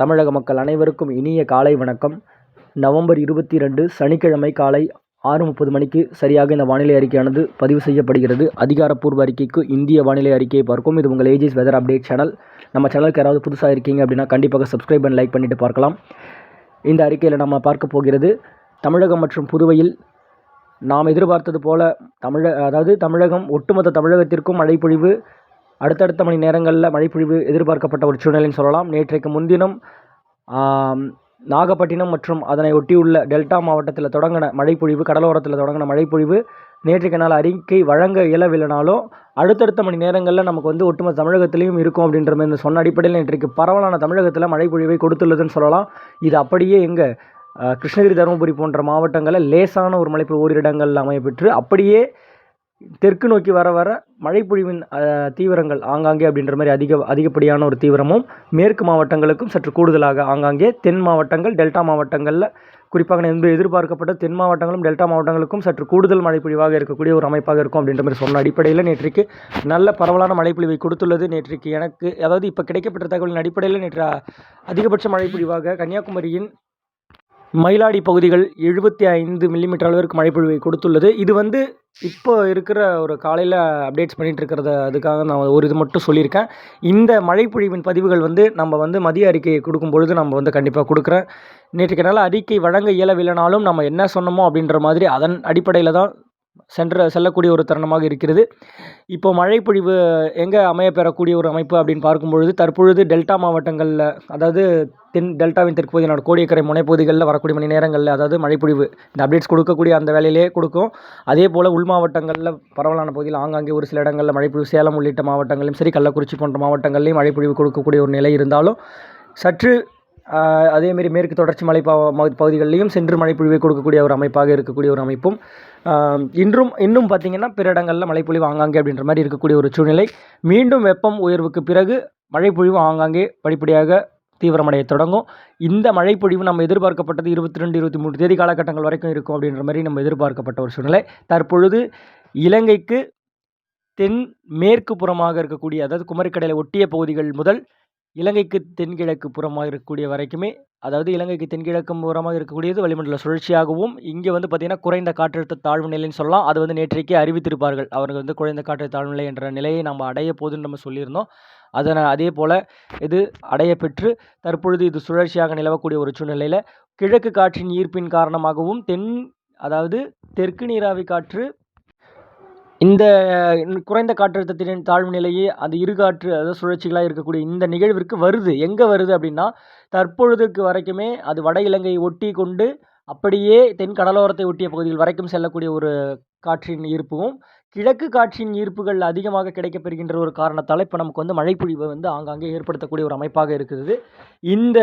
தமிழக மக்கள் அனைவருக்கும் இனிய காலை வணக்கம். நவம்பர் இருபத்தி ரெண்டு சனிக்கிழமை காலை ஆறு முப்பது மணிக்கு சரியாக இந்த வானிலை அறிக்கையானது பதிவு செய்யப்படுகிறது. அதிகாரப்பூர்வ அறிக்கைக்கு இந்திய வானிலை அறிக்கையை பார்க்கும் இது உங்கள் ஏஜிஸ் வெதர் அப்டேட் சேனல் நம்ம சேனலுக்கு யாராவது புதுசாக இருக்கீங்க அப்படின்னா கண்டிப்பாக சப்ஸ்கிரைப் அண்ட் லைக் பண்ணிட்டு பார்க்கலாம். இந்த அறிக்கையில் நம்ம பார்க்க போகிறது தமிழகம் மற்றும் புதுவையில் நாம் எதிர்பார்த்தது போல தமிழ அதாவது தமிழகம் ஒட்டுமொத்த தமிழகத்திற்கும் மழைப்பொழிவு அடுத்தடுத்த மணி நேரங்களில் மழைப்பொழிவு எதிர்பார்க்கப்பட்ட ஒரு சூழ்நிலைன்னு சொல்லலாம். நேற்றைக்கு முன்தினம் நாகப்பட்டினம் மற்றும் அதனை ஒட்டியுள்ள டெல்டா மாவட்டத்தில் தொடங்கின மழைப்பொழிவு கடலோரத்தில் தொடங்கின மழைப்பொழிவு நேற்றைக்கு நாள் அறிக்கை வழங்க இயலவில்லைனாலும் அடுத்தடுத்த மணி நேரங்களில் நமக்கு வந்து ஒட்டுமொத்த தமிழகத்திலையும் இருக்கும் அப்படின்ற மாதிரி சொன்ன அடிப்படையில் நேற்றைக்கு பரவலான தமிழகத்தில் மழைப்பொழிவை கொடுத்துள்ளதுன்னு சொல்லலாம். இது அப்படியே எங்கள் கிருஷ்ணகிரி தருமபுரி போன்ற மாவட்டங்களில் லேசான ஒரு மழைப்பொழிவு ஓரிரு இடங்களில் அமையப்பெற்று அப்படியே தெற்கு நோக்கி வர வர மழைப்பொழிவின் தீவிரங்கள் ஆங்காங்கே அப்படின்ற மாதிரி அதிக அதிகப்படியான ஒரு தீவிரமும் மேற்கு மாவட்டங்களுக்கும் சற்று கூடுதலாக ஆங்காங்கே தென் மாவட்டங்கள் டெல்டா மாவட்டங்களில் குறிப்பாக என்பது எதிர்பார்க்கப்பட்ட தென் மாவட்டங்களும் டெல்டா மாவட்டங்களுக்கும் சற்று கூடுதல் மழைப்பொழிவாக இருக்கக்கூடிய ஒரு அமைப்பாக இருக்கும் அப்படின்ற மாதிரி சொன்ன அடிப்படையில் நேற்றைக்கு நல்ல பரவலான மழைப்பொழிவை கொடுத்துள்ளது. நேற்றைக்கு எனக்கு அதாவது இப்போ கிடைக்கப்பட்ட தகவலின் அடிப்படையில் நேற்று அதிகபட்ச மழைப்பொழிவாக கன்னியாகுமரியின் மயிலாடி பகுதிகள் எழுபத்தி ஐந்து மில்லிமீட்டர் அளவிற்கு மழைப்பொழிவை கொடுத்துள்ளது. இது வந்து இப்போ இருக்கிற ஒரு காலையில் அப்டேட்ஸ் பண்ணிகிட்டு இருக்கிறத அதுக்காக நான் ஒரு இது மட்டும் சொல்லியிருக்கேன். இந்த மழைப்பொழிவின் பதிவுகள் வந்து நம்ம வந்து மதிய அறிக்கையை கொடுக்கும் பொழுது நம்ம வந்து கண்டிப்பாக கொடுக்குறேன். நேற்றுக்கு நாள் அறிக்கை வழங்க இயலவில்லைனாலும் நம்ம என்ன சொன்னோமோ அப்படின்ற மாதிரி அதன் அடிப்படையில் தான் சென்ற செல்லக்கூடிய ஒரு தருணமாக இருக்கிறது. இப்போ மழைப்பொழிவு எங்கே அமையப்பெறக்கூடிய ஒரு அமைப்பு அப்படின்னு பார்க்கும்பொழுது தற்பொழுது டெல்டா மாவட்டங்களில் அதாவது தென் டெல்டாவின் தெற்கு பகுதியான கோடியக்கரை முனைப்பகுதிகளில் வரக்கூடிய மணி நேரங்களில் அதாவது மழைப்பொழிவு இந்த அப்டேட்ஸ் கொடுக்கக்கூடிய அந்த வேலையிலேயே கொடுக்கும். அதே போல் உள் மாவட்டங்களில் பரவலான பகுதியில் ஆங்காங்கே ஒரு சில இடங்களில் மழைப்பொழிவு சேலம் உள்ளிட்ட மாவட்டங்களிலும் சரி கள்ளக்குறிச்சி போன்ற மாவட்டங்கள்லையும் மழைப்பொழிவு கொடுக்கக்கூடிய ஒரு நிலை இருந்தாலும் சற்று அதேமாரி மேற்கு தொடர்ச்சி மலை பகுதிகளிலையும் சென்று மழைப்பொழிவை கொடுக்கக்கூடிய ஒரு அமைப்பாக இருக்கக்கூடிய ஒரு அமைப்பும் இன்றும் இன்னும் பார்த்திங்கன்னா பிற இடங்களில் மழைப்பொழிவு ஆங்காங்கே அப்படின்ற மாதிரி இருக்கக்கூடிய ஒரு சூழ்நிலை. மீண்டும் வெப்பம் உயர்வுக்கு பிறகு மழைப்பொழிவு ஆங்காங்கே படிப்படியாக தீவிரமடைய தொடங்கும். இந்த மழைப்பொழிவு நம்ம எதிர்பார்க்கப்பட்டது இருபத்தி ரெண்டு இருபத்தி மூணு தேதி காலகட்டங்கள் வரைக்கும் இருக்கும் அப்படின்ற மாதிரி நம்ம எதிர்பார்க்கப்பட்ட ஒரு சூழ்நிலை. தற்பொழுது இலங்கைக்கு தென் மேற்கு புறமாக இருக்கக்கூடிய அதாவது குமரிக்கடலை ஒட்டிய பகுதிகள் முதல் இலங்கைக்கு தென்கிழக்கு புறமாக இருக்கக்கூடிய வரைக்குமே அதாவது இலங்கைக்கு தென்கிழக்கு புறமாக இருக்கக்கூடியது வளிமண்டல சுழற்சியாகவும் இங்கே வந்து பார்த்திங்கன்னா குறைந்த காற்றழுத்த தாழ்வு நிலைன்னு சொல்லலாம். அது வந்து நேற்றைக்கே அறிவித்திருப்பார்கள். அவர்கள் வந்து குறைந்த காற்றழுத்த தாழ்வு நிலை என்ற நிலையை நம்ம அடைய போதுன்னு நம்ம சொல்லியிருந்தோம். அதனால் அதே போல் இது அடைய பெற்று தற்பொழுது இது சுழற்சியாக நிலவக்கூடிய ஒரு சூழ்நிலையில் கிழக்கு காற்றின் ஈர்ப்பின் காரணமாகவும் தென் அதாவது தெற்கு நீராவி காற்று இந்த குறைந்த காற்றழுத்தத்தின் தாழ்வு நிலையே அது இருகாற்று அதாவது சுழற்சிகளாக இருக்கக்கூடிய இந்த நிகழ்விற்கு வருது. எங்கே வருது அப்படின்னா தற்பொழுதுக்கு வரைக்குமே அது வட இலங்கையை ஒட்டி கொண்டு அப்படியே தென் கடலோரத்தை ஒட்டிய பகுதிகள் வரைக்கும் செல்லக்கூடிய ஒரு காற்றின் ஈர்ப்பும் கிழக்கு காற்றின் ஈர்ப்புகள் அதிகமாக கிடைக்கப்பெறுகின்ற ஒரு காரணத்தால் இப்போ நமக்கு வந்து மழைப்பொழிவை வந்து ஆங்காங்கே ஏற்படுத்தக்கூடிய ஒரு அமைப்பாக இருக்கிறது இந்த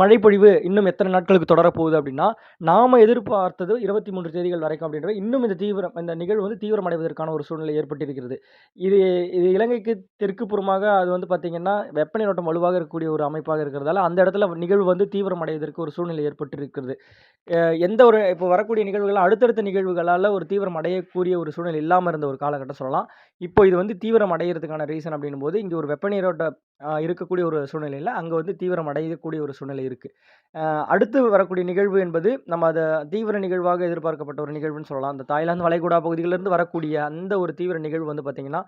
மழைப்பொழிவு இன்னும் எத்தனை நாட்களுக்கு தொடரப்போகுது அப்படின்னா நாம் எதிர்பார்த்தது இருபத்தி மூன்று தேதிகள் வரைக்கும் அப்படின்ற இன்னும் இந்த தீவிரம் இந்த நிகழ்வு வந்து தீவிரமடைவதற்கான ஒரு சூழ்நிலை ஏற்பட்டிருக்கிறது. இது இது இலங்கைக்கு தெற்கு புறமாக அது வந்து பார்த்திங்கன்னா வெப்பநிலோட்டம் வலுவாக இருக்கக்கூடிய ஒரு அமைப்பாக இருக்கிறதால அந்த இடத்துல நிகழ்வு வந்து தீவிரமடைவதற்கு ஒரு சூழ்நிலை ஏற்பட்டிருக்கிறது. எந்த ஒரு இப்போ வரக்கூடிய நிகழ்வுகள் அடுத்தடுத்த நிகழ்வுகளால் ஒரு தீவிரம் அடையக்கூடிய ஒரு சூழ்நிலை இல்லாமல் இல்லாமல் இருந்த ஒரு காலகட்டம் சொல்லலாம். இப்போ இது வந்து தீவிரம் அடையிறதுக்கான ரீசன் அப்படின்னும் போது இங்கே ஒரு வெப்பநீரோட்ட இருக்கக்கூடிய ஒரு சூழ்நிலையில் அங்கே வந்து தீவிரம் அடையக்கூடிய ஒரு சூழ்நிலை இருக்குது அடுத்து வரக்கூடிய நிகழ்வு என்பது நம்ம அதை தீவிர நிகழ்வாக எதிர்பார்க்கப்பட்ட ஒரு நிகழ்வுன்னு சொல்லலாம். அந்த தாய்லாந்து வளைகுடா பகுதிகளிலிருந்து வரக்கூடிய அந்த ஒரு தீவிர நிகழ்வு வந்து பார்த்திங்கன்னா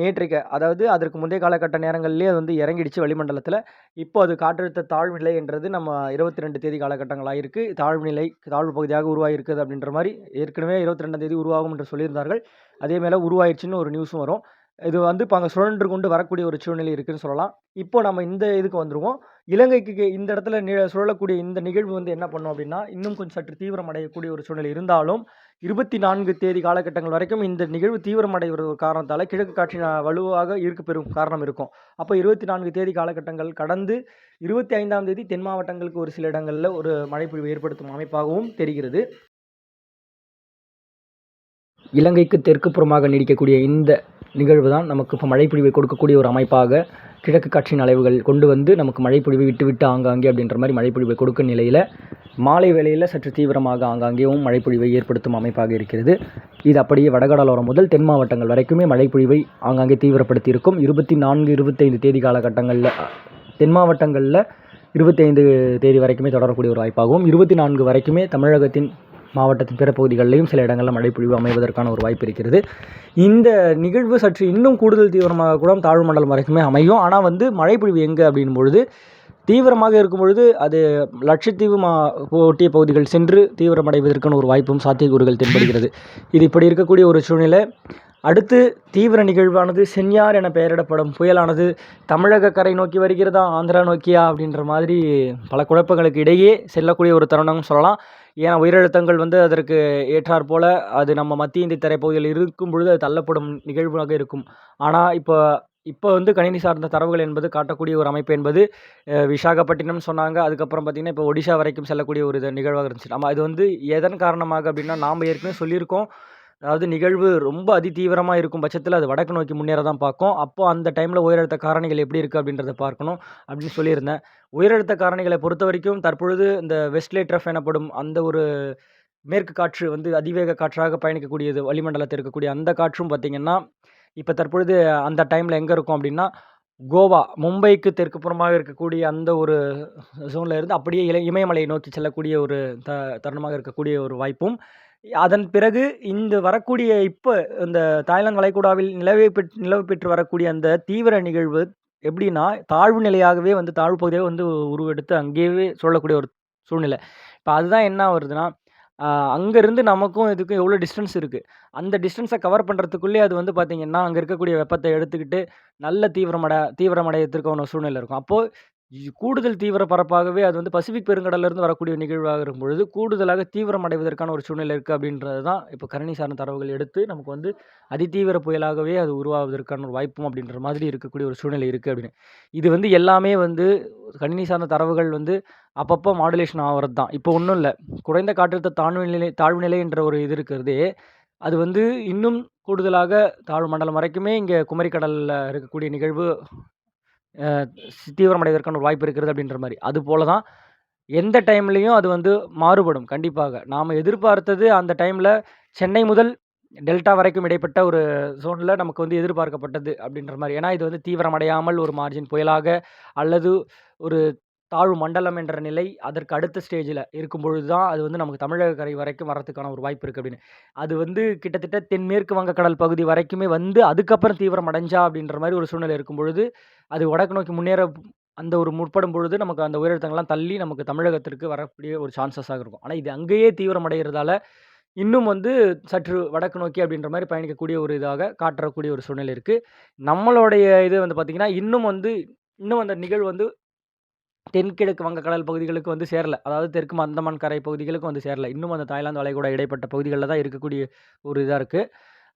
நேற்றைக்கு அதாவது அதற்கு முந்தைய காலகட்ட நேரங்கள்லேயே அது வந்து இறங்கிடுச்சு வளிமண்டலத்தில். இப்போ அது காற்றழுத்த தாழ்வு நிலை என்றது நம்ம இருபத்தி ரெண்டு தேதி காலகட்டங்களாக இருக்குது தாழ்வு நிலை தாழ்வு பகுதியாக உருவாகிருக்குது அப்படின்ற மாதிரி ஏற்கனவே இருபத்தி ரெண்டாம் தேதி உருவாகும் என்று சொல்லியிருந்தார்கள். அதே மேலே உருவாயிடுச்சுன்னு ஒரு நியூஸும் வரும். இது வந்து இப்போ அங்கே சுழன்று கொண்டு வரக்கூடிய ஒரு சூழ்நிலை இருக்குதுன்னு சொல்லலாம். இப்போ நம்ம இந்த இதுக்கு வந்துருவோம். இலங்கைக்கு இந்த இடத்துல நி சுழலக்கூடிய இந்த நிகழ்வு வந்து என்ன பண்ணும் அப்படின்னா இன்னும் கொஞ்சம் சற்று தீவிரம் அடையக்கூடிய ஒரு சூழ்நிலை இருந்தாலும் இருபத்தி நான்கு தேதி காலகட்டங்கள் வரைக்கும் இந்த நிகழ்வு தீவிரமடைகிற ஒரு காரணத்தால் கிழக்கு காட்சி வலுவாக இருக்க பெறும் காரணம் இருக்கும். அப்போ இருபத்தி நான்கு தேதி காலகட்டங்கள் கடந்து இருபத்தி ஐந்தாம் தேதி தென் மாவட்டங்களுக்கு ஒரு சில இடங்களில் ஒரு மழைப்பொழிவு ஏற்படுத்தும் அமைப்பாகவும் தெரிகிறது. இலங்கைக்கு தெற்கு புறமாக நீடிக்கக்கூடிய இந்த நிகழ்வு தான் நமக்கு இப்போ மழைப்பொழிவை கொடுக்கக்கூடிய ஒரு அமைப்பாக கிழக்கு காற்றின் அலைவுகள் கொண்டு வந்து நமக்கு மழைப்பொழிவை விட்டு விட்டு ஆங்காங்கே அப்படின்ற மாதிரி மழைப்பொழிவை கொடுக்கும் நிலையில் மாலை வேளையில் சற்று தீவிரமாக ஆங்காங்கேயும் மழைப்பொழிவை ஏற்படுத்தும் அமைப்பாக இருக்கிறது. இது அப்படியே வடகடலோரம் முதல் தென் மாவட்டங்கள் வரைக்குமே மழைப்பொழிவை ஆங்காங்கே தீவிரப்படுத்தி இருக்கும் இருபத்தி நான்கு இருபத்தைந்து தேதி காலகட்டங்களில் தென் மாவட்டங்களில் இருபத்தைந்து தேதி வரைக்குமே தொடரக்கூடிய ஒரு வாய்ப்பாகவும் இருபத்தி நான்கு வரைக்குமே தமிழகத்தின் மாவட்டத்தின் பிற பகுதிகளிலும் சில இடங்களில் மழைப்பொழிவு அமைவதற்கான ஒரு வாய்ப்பு இருக்கிறது. இந்த நிகழ்வு சற்று இன்னும் கூடுதல் தீவிரமாக கூட தாழ்வு மண்டலம் வரைக்குமே அமையும். ஆனால் வந்து மழைப்பொழிவு எங்கே அப்படின் பொழுது தீவிரமாக இருக்கும் பொழுது அது லட்சத்தீவு மா ஒட்டிய பகுதிகள் சென்று தீவிரமடைவதற்கான ஒரு வாய்ப்பும் சாத்தியக்கூறுகள் தென்படுகிறது. இது இப்படி இருக்கக்கூடிய ஒரு சூழ்நிலை. அடுத்து தீவிர நிகழ்வானது செஞ்ஞார் என பெயரிடப்படும் புயலானது தமிழக கரை நோக்கி வருகிறதா ஆந்திரா நோக்கியா அப்படின்ற மாதிரி பல குழப்பங்களுக்கு இடையே செல்லக்கூடிய ஒரு தருணம்னு சொல்லலாம். ஏன்னா உயரழுத்தங்கள் வந்து அதற்கு ஏற்றாற் போல அது நம்ம மத்திய இந்திய திரைப்பகுதியில் இருக்கும் பொழுது அது தள்ளப்படும் நிகழ்வாக இருக்கும். ஆனால் இப்போ இப்போ வந்து கணினி சார்ந்த தரவுகள் என்பது காட்டக்கூடிய ஒரு அமைப்பு என்பது விசாகப்பட்டினம் சொன்னாங்க. அதுக்கப்புறம் பார்த்திங்கன்னா இப்போ ஒடிஷா வரைக்கும் செல்லக்கூடிய ஒரு இது நிகழ்வாக இருந்துச்சு. நம்ம அது வந்து எதன் காரணமாக அப்படின்னா நாம் ஏற்கனவே சொல்லியிருக்கோம். அதாவது நிகழ்வு ரொம்ப அதிதீவிரமாக இருக்கும் பட்சத்தில் அது வடக்கு நோக்கி முன்னேற தான் பார்க்கும். அப்போது அந்த டைமில் உயரழுத்த காரணிகள் எப்படி இருக்குது அப்படின்றத பார்க்கணும் அப்படின்னு சொல்லியிருந்தேன். உயரழுத்த காரணிகளை பொறுத்த வரைக்கும் தற்பொழுது இந்த வெஸ்ட்லேட்ரஃப் எனப்படும் அந்த ஒரு மேற்கு காற்று வந்து அதிவேக காற்றாக பயணிக்கக்கூடியது வளிமண்டலத்தில் இருக்கக்கூடிய அந்த காற்றும் பார்த்திங்கன்னா இப்போ தற்பொழுது அந்த டைமில் எங்கே இருக்கும் அப்படின்னா கோவா மும்பைக்கு தெற்கு புறமாக இருக்கக்கூடிய அந்த ஒரு ஜோனில் இருந்து அப்படியே இலை இமயமலையை நோக்கி செல்லக்கூடிய ஒரு த தருணமாக இருக்கக்கூடிய ஒரு வாய்ப்பும் அதன் பிறகு இந்த வரக்கூடிய இப்போ இந்த தாய்லாந்து வளைகுடாவில் நிலவை பெற்று நிலவு பெற்று வரக்கூடிய அந்த தீவிர நிகழ்வு எப்படின்னா தாழ்வு நிலையாகவே வந்து தாழ்வு பகுதியாக வந்து உருவெடுத்து அங்கேயே சொல்லக்கூடிய ஒரு சூழ்நிலை. இப்போ அதுதான் என்ன வருதுன்னா அங்கேருந்து நமக்கும் இதுக்கும் எவ்வளோ டிஸ்டன்ஸ் இருக்குது அந்த டிஸ்டன்ஸை கவர் பண்ணுறதுக்குள்ளே அது வந்து பார்த்திங்கன்னா அங்கே இருக்கக்கூடிய வெப்பத்தை எடுத்துக்கிட்டு நல்ல தீவிரமடை தீவிரமடையத்திற்கான சூழ்நிலை இருக்கும். அப்போது கூடுதல் தீவிர பரப்பாகவே அது வந்து பசிபிக் பெருங்கடலிருந்து வரக்கூடிய நிகழ்வாக இருக்கும் பொழுது கூடுதலாக தீவிரம் அடைவதற்கான ஒரு சூழ்நிலை இருக்குது அப்படின்றது தான் இப்போ கரணி சார்ந்த தரவுகள் எடுத்து நமக்கு வந்து அதிதீவிர புயலாகவே அது உருவாவதற்கான ஒரு வாய்ப்பும் அப்படின்ற மாதிரி இருக்கக்கூடிய ஒரு சூழ்நிலை இருக்குது அப்படின்னு. இது வந்து எல்லாமே வந்து கணினி சார்ந்த தரவுகள் வந்து அப்பப்போ மாடுலேஷன் ஆகிறது தான் இப்போ ஒன்றும் இல்லை. குறைந்த காற்றழுத்த தாழ்வு நிலை தாழ்வு நிலை என்ற ஒரு இது இருக்கிறதே அது வந்து இன்னும் கூடுதலாக தாழ்வு மண்டலம் வரைக்குமே இங்கே குமரிக்கடலில் இருக்கக்கூடிய நிகழ்வு தீவிரமடைவதற்கான ஒரு வாய்ப்பு இருக்கிறது அப்படின்ற மாதிரி. அது போல தான் எந்த டைம்லேயும் அது வந்து மாறுபடும் கண்டிப்பாக. நாம் எதிர்பார்த்தது அந்த டைமில் சென்னை முதல் டெல்டா வரைக்கும் இடைப்பட்ட ஒரு ஜோனில் நமக்கு வந்து எதிர்பார்க்கப்பட்டது அப்படின்ற மாதிரி. ஏன்னா இது வந்து தீவிரமடையாமல் ஒரு மார்ஜின் புயலாக அல்லது ஒரு தாழ்வு மண்டலம் என்ற நிலை அதற்கு அடுத்த ஸ்டேஜில் இருக்கும் பொழுது தான் அது வந்து நமக்கு தமிழக கரை வரைக்கும் வரத்துக்கான ஒரு வாய்ப்பு இருக்குது அப்படின்னு. அது வந்து கிட்டத்தட்ட தென்மேற்கு வங்கக்கடல் பகுதி வரைக்குமே வந்து அதுக்கப்புறம் தீவிரம் அடைஞ்சா அப்படின்ற மாதிரி ஒரு சூழ்நிலை இருக்கும் பொழுது அது வடக்கு நோக்கி முன்னேற அந்த ஒரு முற்படும் பொழுது நமக்கு அந்த உயரத்தங்கள்லாம் தள்ளி நமக்கு தமிழகத்திற்கு வரக்கூடிய ஒரு சான்சஸாக இருக்கும். ஆனால் இது அங்கேயே தீவிரம் அடைகிறதால இன்னும் வந்து சற்று வடக்கு நோக்கி அப்படின்ற மாதிரி பயணிக்கக்கூடிய ஒரு இதாக காட்டக்கூடிய ஒரு சூழ்நிலை இருக்குது நம்மளுடைய இது வந்து பார்த்திங்கன்னா இன்னும் வந்து இன்னும் அந்த நிகழ்வு வந்து தென்கிழக்கு வங்கக்கடல் பகுதிகளுக்கு வந்து சேரல. அதாவது தெற்கு அந்தமான் கரை பகுதிகளுக்கும் வந்து சேரல. இன்னும் அந்த தாய்லாந்து வளைகுடா இடைப்பட்ட பகுதிகளில் தான் இருக்கக்கூடிய ஒரு இதாக இருக்குது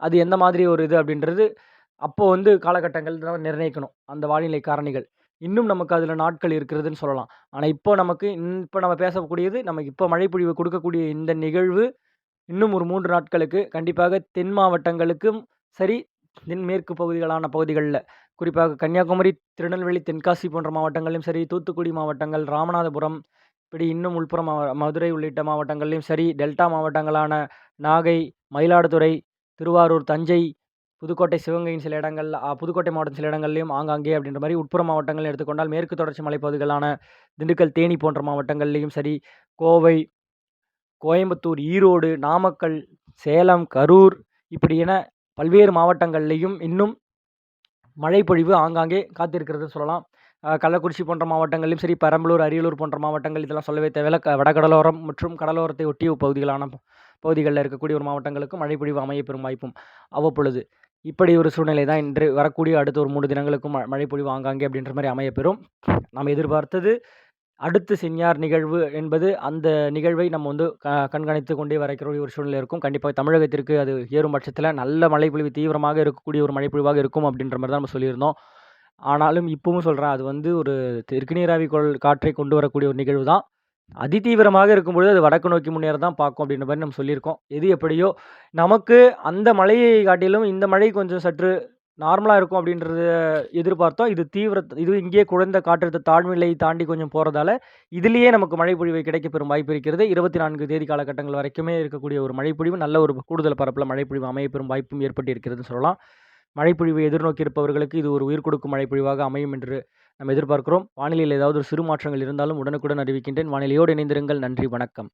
அது எந்த மாதிரி ஒரு இது அப்படின்றது, அப்போது வந்து காலகட்டங்கள் தான் நிர்ணயிக்கணும். அந்த வானிலை காரணிகள். இன்னும் நமக்கு அதில் நாட்கள் இருக்கிறதுன்னு சொல்லலாம். ஆனால் இப்போ நமக்கு இப்போ நம்ம பேசக்கூடியது, நமக்கு இப்போ மழைப்பொழிவு கொடுக்கக்கூடிய இந்த நிகழ்வு, இன்னும் ஒரு மூன்று நாட்களுக்கு கண்டிப்பாக தென் மாவட்டங்களுக்கும் சரி, தென்மேற்கு பகுதிகளான பகுதிகளில் குறிப்பாக கன்னியாகுமரி, திருநெல்வேலி, தென்காசி போன்ற மாவட்டங்களிலும் சரி, தூத்துக்குடி மாவட்டங்கள், ராமநாதபுரம் இப்படி இன்னும் உள்புற மாவ மதுரை உள்ளிட்ட மாவட்டங்களிலும் சரி, டெல்டா மாவட்டங்களான நாகை, மயிலாடுதுறை, திருவாரூர், தஞ்சை, புதுக்கோட்டை, சிவகங்கையின் சில இடங்கள் புதுக்கோட்டை மாவட்டம் சில இடங்கள்லையும் ஆங்காங்கே அப்படின்ற மாதிரி உட்புற மாவட்டங்கள் எடுத்துக்கொண்டால் மேற்கு தொடர்ச்சி மலைப்பகுதிகளான திண்டுக்கல், தேனி போன்ற மாவட்டங்கள்லேயும் சரி, கோவை, கோயம்புத்தூர், ஈரோடு, நாமக்கல், சேலம், கரூர் இப்படி என பல்வேறு மாவட்டங்கள்லேயும் இன்னும் மழை பொழிவு ஆங்காங்கே காத்திருக்கிறது சொல்லலாம். கள்ளக்குறிச்சி போன்ற மாவட்டங்களிலும் சரி பெரம்பலூர் அரியலூர் போன்ற மாவட்டங்கள் இதெல்லாம் சொல்லவே தேவையில்ல. வடகடலோரம் மற்றும் கடலோரத்தை ஒட்டிய பகுதிகளான பகுதிகளில் இருக்கக்கூடிய ஒரு மாவட்டங்களுக்கும் மழை பொழிவு அமைய பெறும் வாய்ப்பும் அவ்வப்பொழுது. இப்படி ஒரு சூழ்நிலை தான் இன்று வரக்கூடிய அடுத்த ஒரு மூணு தினங்களுக்கும் மழை பொழிவு ஆங்காங்கே அப்படின்ற மாதிரி அமையப்பெறும். நாம் எதிர்பார்த்தது அடுத்து செஞ்ஞார் நிகழ்வு என்பது அந்த நிகழ்வை நம்ம வந்து க கண்காணித்து கொண்டே வரக்கூடிய ஒரு சூழ்நிலை இருக்கும். கண்டிப்பாக தமிழகத்திற்கு அது ஏறும் பட்சத்தில் நல்ல மழைப்பொழிவு தீவிரமாக இருக்கக்கூடிய ஒரு மழைப்பொழிவாக இருக்கும் அப்படின்ற மாதிரி தான் நம்ம சொல்லியிருந்தோம். ஆனாலும் இப்பவும் சொல்கிறேன் அது வந்து ஒரு தெற்கு நீராவி கொள் காற்றை கொண்டு வரக்கூடிய ஒரு நிகழ்வு தான். அதிதீவிரமாக இருக்கும்பொழுது அது வடக்கு நோக்கி முன்னேற தான் பார்க்கும் அப்படின்ற மாதிரி நம்ம சொல்லியிருக்கோம். எது எப்படியோ நமக்கு அந்த மழையை காட்டிலும் இந்த மழை கொஞ்சம் சற்று நார்மலாக இருக்கும் அப்படின்றத எதிர்பார்த்தோம். இது தீவிர இது இங்கேயே குறைந்த காற்றழுத்த தாழ்நிலை தாண்டி கொஞ்சம் போகிறதால இதுலேயே நமக்கு மழைப்பொழிவை கிடைக்கப்பெறும் வாய்ப்பு இருக்கிறது. இருபத்தி நான்கு தேதி காலகட்டங்கள் வரைக்குமே இருக்கக்கூடிய ஒரு மழைப்பொழிவு, நல்ல ஒரு கூடுதல் பரப்பில் மழைப்பொழிவு அமையப்பெறும் வாய்ப்பும் ஏற்பட்டு இருக்கிறதுன்னு சொல்லலாம். மழைப்பொழிவை எதிர்நோக்கி இருப்பவர்களுக்கு இது ஒரு உயிர் கொடுக்கும் மழைப்பொழிவாக அமையும் என்று நம்ம எதிர்பார்க்கிறோம் வானிலையில் ஏதாவது ஒரு சிறு மாற்றங்கள் இருந்தாலும் உடனுக்குடன் அறிவிக்கின்றேன் வானிலையோடு இணைந்திருங்கள் நன்றி வணக்கம்